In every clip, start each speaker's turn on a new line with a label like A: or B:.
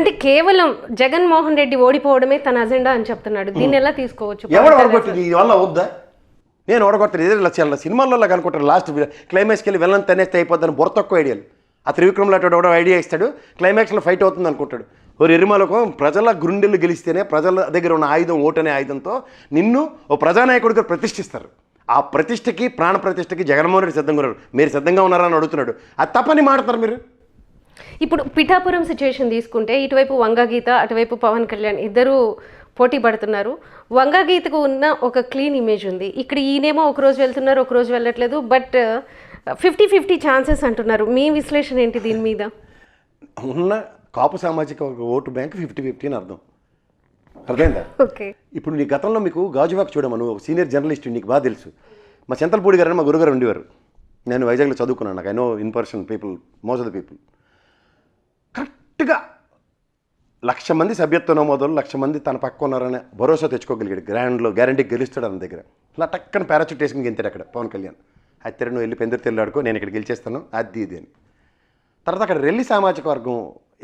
A: అంటే కేవలం జగన్మోహన్ రెడ్డి ఓడిపోవడమే తన అజెండా అని చెప్తున్నాడు. దీన్ని ఎలా తీసుకోవచ్చు?
B: ఎవరు ఓడగొట్టింది? ఈ వల్ల అవుద్దా? నేను ఓడగొట్టలేదు ఏదో ఇలా చాలా సినిమాల్లో కనుకుంటారు లాస్ట్ క్లైమాక్స్కి వెళ్ళి వెళ్ళని తనేస్తే అయిపోద్దని బుర్ర తక్కువ ఐడియాలు ఆ త్రివిక్రమ్ లాంటి ఐడియా ఇస్తాడు. క్లైమాక్స్లో ఫైట్ అవుతుంది అనుకుంటాడు. ఓ ఎరిమాలకు ప్రజల గుండెలు గెలిస్తేనే ప్రజల దగ్గర ఉన్న ఆయుధం ఓటు అనే ఆయుధంతో నిన్ను ఓ ప్రజానాయకుడిగా ప్రతిష్ఠిస్తారు. ఆ ప్రతిష్టకి ప్రాణ ప్రతిష్టకి జగన్మోహన్ రెడ్డి సిద్ధంగా ఉన్నారు. మీరు సిద్ధంగా ఉన్నారా అని అడుగుతున్నాడు. అది తప్పని మాడతారు మీరు.
A: ఇప్పుడు పిఠాపురం సిచ్యువేషన్ తీసుకుంటే ఇటువైపు వంగగీత అటువైపు పవన్ కళ్యాణ్ ఇద్దరు పోటీ పడుతున్నారు. వంగగీతకు ఉన్న ఒక క్లీన్ ఇమేజ్ ఉంది. ఇక్కడ ఈయనేమో ఒక రోజు వెళ్తున్నారు ఒక రోజు వెళ్ళట్లేదు బట్ ఫిఫ్టీ ఫిఫ్టీ ఛాన్సెస్ అంటున్నారు. మీ విశ్లేషణ ఏంటి దీని మీద?
B: ఉన్న కాపు సామాజిక ఓటు బ్యాంక్ ఫిఫ్టీ ఫిఫ్టీ అని అర్థం. అర్థమైందా?
A: ఓకే.
B: ఇప్పుడు నీ గతంలో మీకు గాజువాక్ చూడమా నువ్వు ఒక సీనియర్ జర్నలిస్ట్ నీకు బాగా తెలుసు. మా చింతలపూడి గారు అని మా గురుగారు ఉండేవారు. నేను వైజాగ్లో చదువుకున్నాను నాకు. I know in person people most of the people లక్ష మంది సభ్యత్వ నమోదులు లక్ష మంది తన పక్క ఉన్నారనే భరోసా తెచ్చుకోగలిగాడు. గ్రాండ్లో గ్యారంటీ గెలుస్తాడు అన్న దగ్గర. ఇలా టక్కన పారాచూట్ వేసుకుని గెంతాడు అక్కడ పవన్ కళ్యాణ్. అయితే నువ్వు వెళ్ళి పెందురు తెల్లాడుకో నేను ఇక్కడ గెలిచేస్తాను అది ఇది అని. తర్వాత అక్కడ రెల్లి సామాజిక వర్గం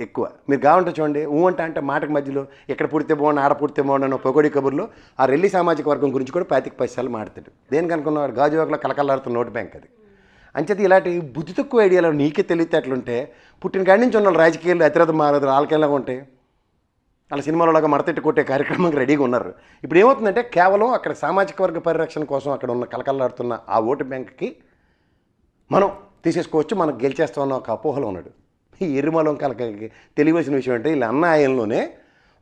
B: ఎక్కువ. మీరు కావాలంటే చూడండి ఊ అంటే అంటే మాటకి మధ్యలో ఎక్కడ పుడితే బాగుండు ఆడ పుడితే బాగుండు అన్న పొగడి కబుర్లో ఆ రెల్లి సామాజిక వర్గం గురించి కూడా పాతిక పైసలు మాడతాడు దేనికి అనుకున్నవాడు గాజువాకలో కలకల్లాడుతున్న నోటు బ్యాంక్ అది. అంచేది ఇలాంటి బుద్ధి తక్కువ ఐడియాలో నీకే తెలియతేట్లుంటే పుట్టిన కాడి నుంచి ఉన్న రాజకీయాలు అతిరథ మారదు వాళ్ళకెలా ఉంటాయి. వాళ్ళ సినిమాలోలాగా మడతెట్టి కొట్టే కార్యక్రమానికి రెడీగా ఉన్నారు. ఇప్పుడు ఏమవుతుందంటే కేవలం అక్కడ సామాజిక వర్గ పరిరక్షణ కోసం అక్కడ ఉన్న కలకల్లాడుతున్న ఆ ఓటు బ్యాంక్కి మనం తీసేసుకోవచ్చు మనం గెలిచేస్తామన్న ఒక అపోహలో ఉన్నాడు. ఈ ఎర్రిమలం కలకలకి తెలియవలసిన విషయం అంటే వీళ్ళ అన్న ఆయనలోనే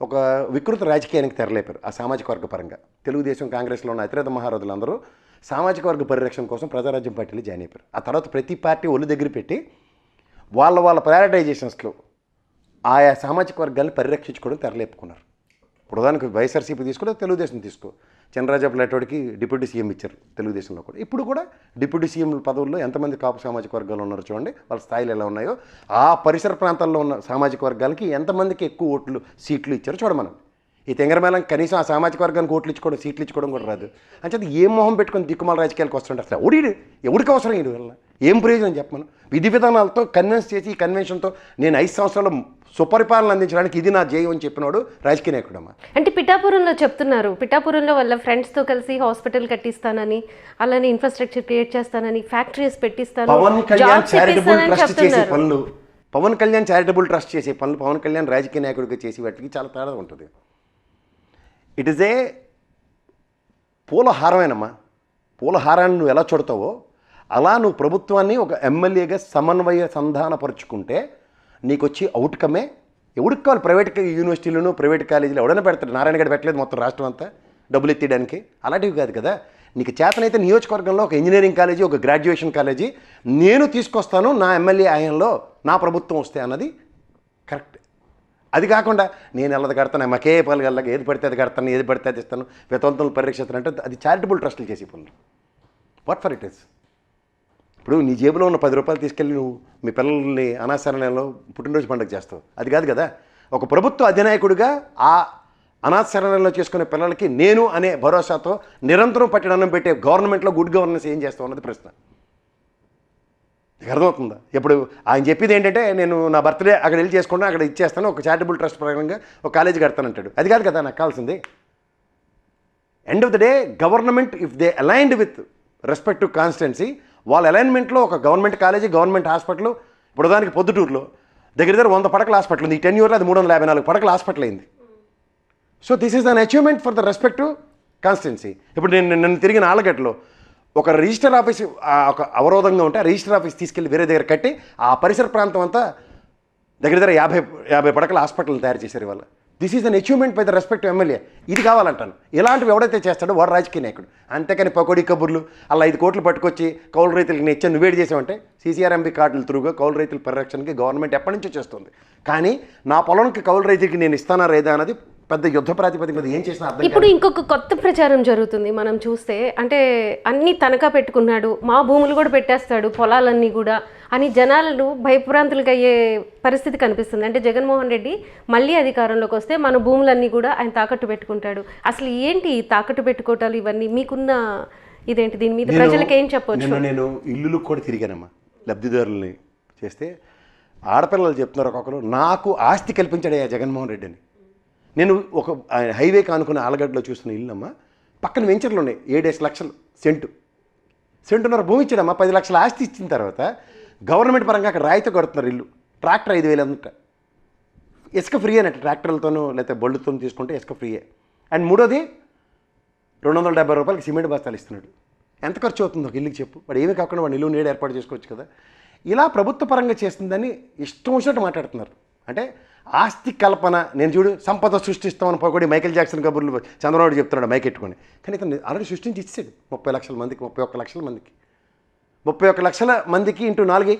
B: ఒక వికృత రాజకీయానికి తెరలేపారు ఆ సామాజిక వర్గ పరంగా. తెలుగుదేశం కాంగ్రెస్లో ఉన్న అతిరేత మహారథులందరూ సామాజిక వర్గ పరిరక్షణ కోసం ప్రజారాజ్యం పార్టీలో జాయిన్ అయిపోయారు. ఆ తర్వాత ప్రతి పార్టీ ఒళ్ళు దగ్గర పెట్టి వాళ్ళ వాళ్ళ ప్రయారిటైజేషన్స్లో ఆయా సామాజిక వర్గాన్ని పరిరక్షించుకోవడం తెరలేపుకున్నారు. ఇప్పుడు ఉదాహరణకు వైఎస్ఆర్సీపీ తీసుకో తెలుగుదేశం తీసుకో. చంద్రరాజు లాంటివాడికి డిప్యూటీ సీఎం ఇచ్చారు తెలుగుదేశంలో కూడా. ఇప్పుడు కూడా డిప్యూటీ సీఎం పదవుల్లో ఎంతమంది కాపు సామాజిక వర్గాలు ఉన్నారో చూడండి వాళ్ళ స్థాయిలు ఎలా ఉన్నాయో ఆ పరిసర ప్రాంతాల్లో ఉన్న సామాజిక వర్గాలకి ఎంతమందికి ఎక్కువ ఓట్లు సీట్లు ఇచ్చారో చూడమనం ఈ తెంగరమేళం కనీసం ఆ సామాజిక వర్గానికి ఓట్లు ఇచ్చుకోవడం సీట్లు ఇచ్చుకోవడం కూడా రాదు. అంటే ఏ ఏం మొహం పెట్టుకుని దిక్కుమాల రాజకీయాలకు వస్తుంటే అసలు ఎవడు ఎవరికి అవసరం ఇది వల్ల ఏం ప్రయోజనం చెప్పమను? విధి విధానాలతో కన్విన్స్ చేసి ఈ కన్వెన్షన్తో నేను ఐదు సంవత్సరాలు సుపరిపాలన అందించడానికి ఇది నా జయం అని చెప్పినవాడు రాజకీయ నాయకుడమ్మా.
A: అంటే పిఠాపురంలో చెప్తున్నారు. పిఠాపురంలో వాళ్ళ ఫ్రెండ్స్తో కలిసి హాస్పిటల్ కట్టిస్తానని అలానే ఇన్ఫ్రాస్ట్రక్చర్ క్రియేట్ చేస్తానని ఫ్యాక్టరీస్ పెట్టిస్తాను
B: పవన్ కళ్యాణ్ చారిటబుల్ ట్రస్ట్ చేసే పనులు పవన్ కళ్యాణ్ చారిటబుల్ ట్రస్ట్ చేసే పనులు పవన్ కళ్యాణ్ రాజకీయ నాయకుడిగా చేసే వాటికి చాలా తేడా ఉంటుంది. ఇట్ ఈస్ ఏ పూల హారమేనమ్మా పూల హారాన్ని నువ్వు ఎలా చుడతావో అలా నువ్వు ప్రభుత్వాన్ని ఒక ఎమ్మెల్యేగా సమన్వయ సంధానపరుచుకుంటే నీకు వచ్చి అవుట్కమే ఎవరికి కావాలి? ప్రైవేట్ యూనివర్సిటీలను ప్రైవేట్ కాలేజీలు ఎవడైనా పెడతాడు? నారాయణ గడ పెట్టలేదు మొత్తం రాష్ట్రం అంతా డబ్బులు ఎత్తియడానికి. అలాంటివి కాదు కదా. నీకు చేతనైతే నియోజకవర్గంలో ఒక ఇంజనీరింగ్ కాలేజీ ఒక గ్రాడ్యుయేషన్ కాలేజీ నేను తీసుకొస్తాను నా ఎమ్మెల్యే ఆయంలో నా ప్రభుత్వం వస్తే అన్నది కరెక్ట్ అది కాకుండా నేను ఎల్లది కడతాను మాకే పనులు ఏది పడితే అది కడతాను ఏది పడితే అది ఇస్తాను వితంతులు పరీక్షిస్తాను అంటే అది చారిటబుల్ ట్రస్టులు చేసే పనులు. వాట్ ఫర్ ఇట్ ఇస్ ఇప్పుడు నీ జేబులో ఉన్న పది రూపాయలు తీసుకెళ్ళి నువ్వు మీ పిల్లల్ని అనాశరణలో పుట్టినరోజు పండుగ చేస్తావు. అది కాదు కదా? ఒక ప్రభుత్వ అధినాయకుడిగా ఆ అనాశరణలో చేసుకునే పిల్లలకి నేను అనే భరోసాతో నిరంతరం పట్టిన పెట్టే గవర్నమెంట్లో గుడ్ గవర్నెన్స్ ఏం చేస్తావు అన్నది ప్రశ్న. అర్థమవుతుందా? ఇప్పుడు ఆయన చెప్పేది ఏంటంటే నేను నా బర్త్డే అక్కడ వెళ్ళి చేసుకుంటాను అక్కడ ఇచ్చేస్తాను ఒక చారిటబుల్ ట్రస్ట్ ప్రకారంగా ఒక కాలేజీ కడతానంటాడు అది కాదు కదా నాకు కావాల్సింది? End of the day government if they aligned with respect to constituency వాళ్ళ అలైన్మెంట్లో ఒక గవర్నమెంట్ కాలేజీ గవర్నమెంట్ హాస్పిటల్ ఇప్పుడు దానికి పొద్దుటూరులో దగ్గర దగ్గర వంద పడకల హాస్పిటల్ ఉంది. ఈ టెన్ ఇయర్లో అది మూడు వందల యాభై నాలుగు పడకల హాస్పిటల్ అయింది. So this is an achievement for the respect to constituency ఇప్పుడు నేను నన్ను తిరిగిన ఆలగట్లో ఒక రిజిస్టర్ ఆఫీస్ ఒక అవరోధంగా ఉంటే ఆ రిజిస్టర్ ఆఫీస్ తీసుకెళ్ళి వేరే దగ్గర కట్టి ఆ పరిసర ప్రాంతం అంతా దగ్గర దగ్గర యాభై యాభై పడకల హాస్పిటల్ తయారు చేశారు ఇవాళ. This is an achievement by the respect MLA ఇది కావాలంటాను. ఇలాంటివి ఎవడైతే చేస్తాడో వాడు రాజకీయ నాయకుడు. అంతేకాని పకోడీ కబుర్లు అలా ఐదు కోట్లు పట్టుకొచ్చి కౌలు రైతులకు నేను ఇచ్చాను నువ్వేడి చేసామంటే సీసీఆర్ఎంపీ కార్డుల త్రూగా కౌలు రైతుల పరిరక్షణకి గవర్నమెంట్ ఎప్పటి నుంచో చేస్తుంది. కానీ నా పొలంకి కౌలు రైతులకి నేను ఇస్తానా లేదా అన్నది పెద్ద యుద్ధ ప్రాతిపదిక మీద ఏం చేసినా అర్థం
A: ఇప్పుడు ఇంకొక కొత్త ప్రచారం జరుగుతుంది. మనం చూస్తే అంటే అన్ని తనఖా పెట్టుకున్నాడు మా భూములు కూడా పెట్టేస్తాడు పొలాలన్నీ కూడా అని జనాలను భయభ్రాంతులకు అయ్యే పరిస్థితి కనిపిస్తుంది. అంటే జగన్మోహన్ రెడ్డి మళ్ళీ అధికారంలోకి వస్తే మన భూములన్నీ కూడా ఆయన తాకట్టు పెట్టుకుంటాడు. అసలు ఏంటి తాకట్టు పెట్టుకోవటాలు ఇవన్నీ? మీకున్న ఇదేంటి? దీని మీద ప్రజలకు ఏం చెప్పొచ్చు?
B: నిన్న నేను ఇల్లులకు కూడా తిరిగానమ్మా. లబ్ధిదారుల్ని చేస్తే ఆడపిల్లలు చెప్తున్నారు ఒక్కొక్కరు. నాకు ఆస్తి కల్పించాడయ్యా జగన్మోహన్ రెడ్డి అని నేను ఒక హైవే కానుకున్న ఆలగడ్డలో చూస్తున్న ఇల్లమ్మ పక్కన వెంచర్లు ఉన్నాయి ఏడేసి లక్షలు సెంటు. సెంటున్నర భూమి ఇచ్చాడమ్మా పది లక్షల ఆస్తి ఇచ్చిన తర్వాత గవర్నమెంట్ పరంగా అక్కడ రాయితో కొడుతున్నారు ఇల్లు. ట్రాక్టర్ ఐదు వేలు అంత ఇసుక ఫ్రీ అన్నట్టు ట్రాక్టర్లతోనూ లేకపోతే బళ్ళుతో తీసుకుంటే ఇసుక ఫ్రీయే. అండ్ మూడోది రెండు వందల డెబ్బై రూపాయలకి సిమెంట్ బస్తాలు ఇస్తున్నాడు. ఎంత ఖర్చు అవుతుంది ఒక ఇల్లుకి చెప్పు? వాడు ఏమీ కాకుండా వాడు ఇల్లు నీడ ఏర్పాటు చేసుకోవచ్చు కదా. ఇలా ప్రభుత్వ పరంగా చేస్తుందని ఇష్టం వచ్చినట్టు మాట్లాడుతున్నారు. అంటే ఆస్తి కల్పన నేను చూడు సంపద సృష్టిస్తామని పోయి మైకేల్ జాక్సన్ కబుర్లు చంద్రబాబు చెప్తున్నాడు మైక్ ఎట్టుకొని. కానీ ఇతను ఆల్రెడీ సృష్టించి ఇచ్చాడు ముప్పై లక్షల మందికి ముప్పై ఒక్క లక్షల మందికి. ముప్పై ఒక్క లక్షల మందికి ఇంటూ నాలుగు.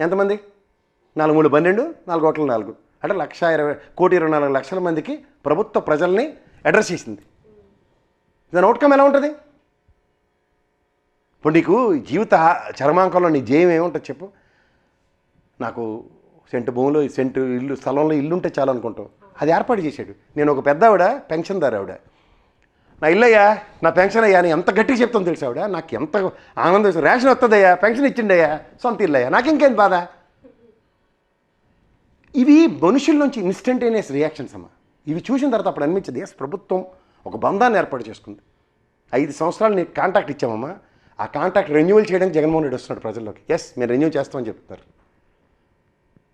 B: ఎంతమంది? నాలుగు మూడు పన్నెండు నాలుగు ఒకటి నాలుగు. అంటే లక్ష ఇరవై కోటి ఇరవై నాలుగు లక్షల మందికి ప్రభుత్వ ప్రజల్ని అడ్రస్ చేసింది. దాని అవుట్కమ్ ఎలా ఉంటుంది? ఇప్పుడు నీకు జీవిత చర్మాంకంలో నీ జయం ఏముంటుంది చెప్పు. నాకు సెంటు భూమిలో సెంటు ఇల్లు స్థలంలో ఇల్లు ఉంటే చాలు అనుకుంటాం. అది ఏర్పాటు చేశాడు. నేను ఒక పెద్ద ఆవిడ పెన్షన్దారు ఆవిడ. నా ఇల్లయ్యా నా పెన్షన్ అయ్యా అని ఎంత గట్టిగా చెప్తాను తెలుసు ఆవిడ? నాకు ఎంత ఆనందం రేషన్ వస్తుందయ్యా పెన్షన్ ఇచ్చిండయ్యా సొంత ఇల్లయ్యా. నాకు ఇంకేం బాధ? ఇవి మనుషుల నుంచి ఇన్స్టంటేనియస్ రియాక్షన్స్ అమ్మా. ఇవి చూసిన తర్వాత అప్పుడు అనిపించింది ఎస్ ప్రభుత్వం ఒక బంధాన్ని ఏర్పాటు చేసుకుంది. ఐదు సంవత్సరాలు నీకు కాంటాక్ట్ ఇచ్చామమ్మా. ఆ కాంటాక్ట్ రెన్యువల్ చేయడానికి జగన్మోహన్ రెడ్డి వస్తున్నాడు ప్రజల్లోకి. ఎస్ మేము రెన్యూ చేస్తామని చెప్తున్నారు.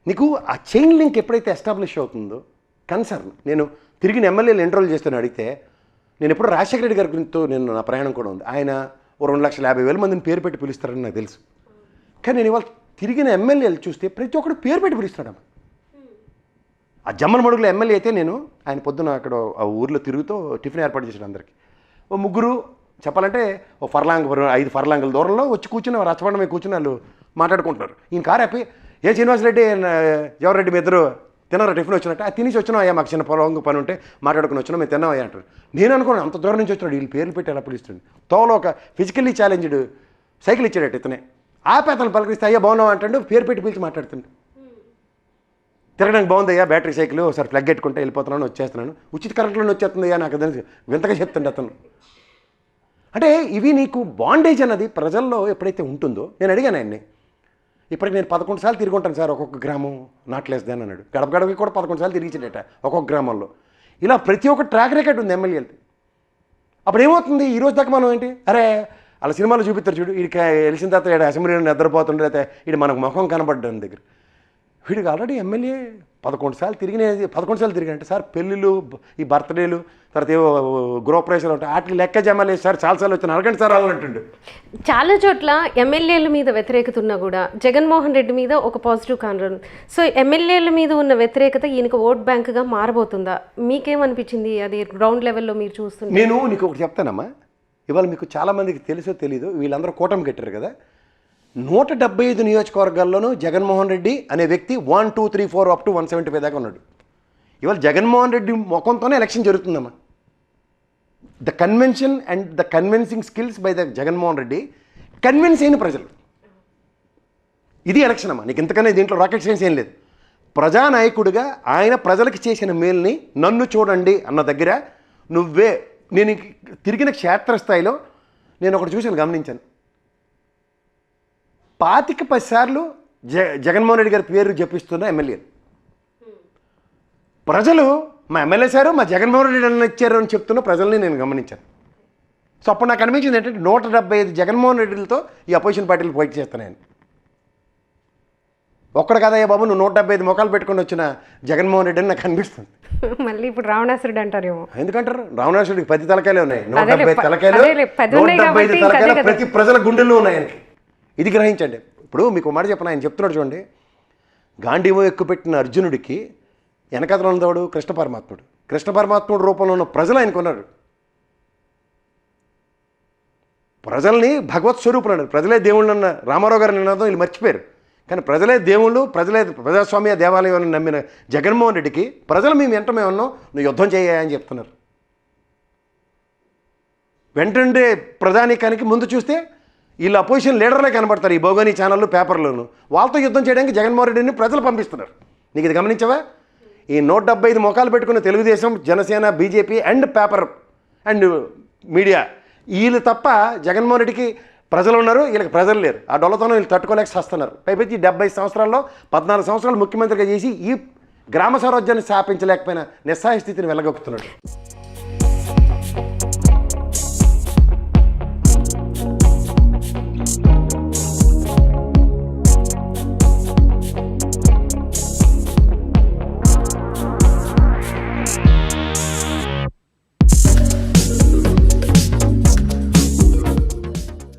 B: నీకు ఆ చైన్ లింక్ ఎప్పుడైతే ఎస్టాబ్లిష్ అవుతుందో కన్సర్న్ నేను తిరిగిన ఎమ్మెల్యేలు ఎన్రోల్ చేస్తాను అడిగితే నేను ఎప్పుడు రాజశేఖర రెడ్డి గారి గురించితో నేను నా ప్రయాణం కూడా ఉంది. ఆయన ఓ రెండు లక్షల యాభై వేల మందిని పేరు పెట్టి పిలుస్తారని నాకు తెలుసు. కానీ నేను ఇవాళ తిరిగిన ఎమ్మెల్యేలు చూస్తే ప్రతి ఒక్కడు పేరు పెట్టి పిలుస్తున్నాడమ్మా ఆ జమ్మన్ మడుగులో ఎమ్మెల్యే అయితే నేను ఆయన పొద్దున అక్కడ ఆ ఊర్లో తిరుగుతూ టిఫిన్ ఏర్పాటు చేశాను అందరికీ. ఓ ముగ్గురు చెప్పాలంటే ఓ ఫర్లాంగ్ ఐదు ఫర్లాంగుల దూరంలో వచ్చి కూర్చుని రచ్చబండ మీద కూర్చుని వాళ్ళు మాట్లాడుకుంటున్నారు. ఈయన కారు ఆపి ఏ శ్రీనివాసరెడ్డి జవహర్రెడ్డి మీ ఇద్దరు తినరా? టిఫిన్ వచ్చినట్టు? ఆ తినేసి వచ్చినా అయ్యా మాకు చిన్న పొలం పని ఉంటే మాట్లాడుకుని వచ్చినా మేము తిన్నాం అయ్యా అంటారు. నేను అనుకున్నాను అంత దూరం నుంచి వచ్చినాడు వీళ్ళు పేర్లు పెట్టి ఎలా పిలుస్తుంది తోలో ఒక ఫిజికల్లీ ఛాలెంజ్డ్ సైకిల్ ఇచ్చాడట ఇతనే. ఆ అతను పలకరిస్తే అయ్యా బాగున్నావు? అంటాడు పేరు పెట్టి పిలిచి మాట్లాడుతుంది తిరగడానికి బాగుందయ్యా బ్యాటరీ సైకిల్ ఒకసారి ప్లగ్ పెట్టుకుంటే వెళ్ళిపోతున్నాను వచ్చేస్తున్నాను. ఉచిత కరెంట్లోనే వచ్చేస్తుందయ్యా నాకు తెలిసి. వింతగా చెప్తుండే అతను. అంటే ఇవి నీకు బాండేజ్ అన్నది ప్రజల్లో ఎప్పుడైతే ఉంటుందో నేను అడిగాను ఆయన్ని. ఇప్పటికి నేను పదకొండు సార్లు తిరిగి ఉంటాను సార్ ఒక్కొక్క గ్రామం నాట్ దాన్ అన్నాడు. గడప గడపకి కూడా పదకొండు సార్లు తిరిగిచ్చాడట ఒక్కొక్క గ్రామంలో. ఇలా ప్రతి ఒక్క ట్రాక్ రికార్డ్ ఉంది ఎమ్మెల్యేలది అప్పుడు ఏమవుతుంది? ఈ రోజు దాకా మనం ఏంటి? అరే అలా సినిమాలో చూపిస్తారు చూడు వీడికి వెళ్ళిన తర్వాత ఈడ అసెంబ్లీలో నిద్రపోతుండే లేకపోతే ఈడు మనకు ముఖం కనబడ్డాను దగ్గర. వీడికి ఆల్రెడీ ఎమ్మెల్యే పదకొండు సార్లు తిరిగిన పదకొండు సార్లు తిరిగినట్టు సార్ పెళ్ళిళ్ళు ఈ బర్త్డేలు తర్వాత ఏవో గృహప్రవేశాలు ఉంటాయి. వాటికి లెక్క జమ లేదు సార్ చాలాసార్లు వచ్చాను. అరగంట సార్ అంటుండు.
A: చాలా చోట్ల ఎమ్మెల్యేల మీద వ్యతిరేకత ఉన్నా కూడా జగన్మోహన్ రెడ్డి మీద ఒక పాజిటివ్ కానరం. సో ఎమ్మెల్యేల మీద ఉన్న వ్యతిరేకత ఈయనకు ఓట్ బ్యాంక్గా మారబోతుందా? మీకేమనిపించింది? అది గ్రౌండ్ లెవెల్లో మీరు చూస్తుంటే?
B: నేను నీకు ఒకటి చెప్తానమ్మా. ఇవాళ మీకు చాలామందికి తెలుసో తెలీదు వీళ్ళందరూ కూటమి కట్టారు కదా. నూట డెబ్బై ఐదు నియోజకవర్గాల్లోనూ జగన్మోహన్ రెడ్డి అనే వ్యక్తి one two three four up to one seventy five దాకా ఉన్నాడు. ఇవాళ జగన్మోహన్ రెడ్డి ముఖంతోనే election జరుగుతుందమ్మా. The convention and the convincing skills by the Jaganmohan Reddy convince అయిన ప్రజలు. ఇది ఎలక్షన్ అమ్మా. నీకు ఇంతకన్నా దీంట్లో రాకెట్ సైన్స్ ఏం లేదు. ప్రజానాయకుడిగా ఆయన ప్రజలకు చేసిన మేల్ని నన్ను చూడండి అన్న దగ్గర నువ్వే నేను తిరిగిన క్షేత్రస్థాయిలో నేను ఒకటి చూశాను గమనించాను. పాతిక పది సార్లు జ జగన్మోహన్ రెడ్డి గారి పేరు జపిస్తున్న ఎమ్మెల్యేలు ప్రజలు మా ఎమ్మెల్యే సారు మా జగన్మోహన్ రెడ్డి అన్న ఇచ్చారు అని చెప్తున్న ప్రజల్ని నేను గమనించాను. సో అప్పుడు నాకు అనిపించింది ఏంటంటే నూట డెబ్బై ఐదు జగన్మోహన్ రెడ్డిలతో ఈ అపోజిషన్ పార్టీలు ఫైట్ చేస్తున్నాను ఒక్కడ కదయ్యా బాబు నువ్వు నూట డెబ్బై ఐదు మొక్కలు పెట్టుకొని వచ్చిన జగన్మోహన్ రెడ్డి అని నాకు అనిపిస్తుంది.
A: మళ్ళీ ఇప్పుడు రావణాసురుడు అంటారేమో.
B: ఎందుకంటారు? రావణాసుడికి పది తలకాయలు ఉన్నాయి. నూట డెబ్బై తలకాయలు నూట డెబ్బై ఐదు తలకాయలు
A: కదా.
B: ప్రతి ప్రజల గుండెల్లో ఉన్నాయి ఆయనకి. ఇది గ్రహించండి. ఇప్పుడు మీకు మాట చెప్పను? ఆయన చెప్తున్నాడు చూడండి. గాంధీవో ఎక్కుపెట్టిన అర్జునుడికి వెనకతలు ఉన్నవాడు కృష్ణ పరమాత్ముడు. కృష్ణ పరమాత్ముడు రూపంలో ఉన్న ప్రజలు ఆయన ఉన్నారు ప్రజల్ని భగవత్ స్వరూపులు అన్నారు. ప్రజలే దేవుళ్ళు అన్న రామారావు గారి నినాదం వీళ్ళు మర్చిపోయారు. కానీ ప్రజలే దేవుళ్ళు ప్రజలే ప్రజాస్వామ్య దేవాలయం అని నమ్మిన జగన్మోహన్ రెడ్డికి ప్రజలు మేము వెంట మేము ఉన్నాం నువ్వు యుద్ధం చేయ చెప్తున్నారు. వెంటండే ప్రధానికానికి ముందు చూస్తే వీళ్ళు అపోజిషన్ లీడర్లే కనబడతారు ఈ భోగోని ఛానళ్ళు పేపర్లోను వాళ్ళతో యుద్ధం చేయడానికి జగన్మోహన్ రెడ్డిని ప్రజలు పంపిస్తున్నారు. నీకు ఇది గమనించవా? ఈ నూట డెబ్బై ఐదు ముఖాలు పెట్టుకున్న Telugu Desam Janasena BJP and paper and media వీళ్ళు తప్ప జగన్మోహన్ రెడ్డికి ప్రజలు ఉన్నారు వీళ్ళకి ప్రజలు లేరు. ఆ డొల్లతనం వీళ్ళు తట్టుకోలేక చేస్తున్నారు పైపెచ్చి డెబ్బై సంవత్సరాల్లో పద్నాలుగు సంవత్సరాలు ముఖ్యమంత్రిగా చేసి ఈ గ్రామ స్వరాజ్యాన్ని స్థాపించలేకపోయిన నిస్సహాయ స్థితిని వెళ్ళగొక్కుతున్నాడు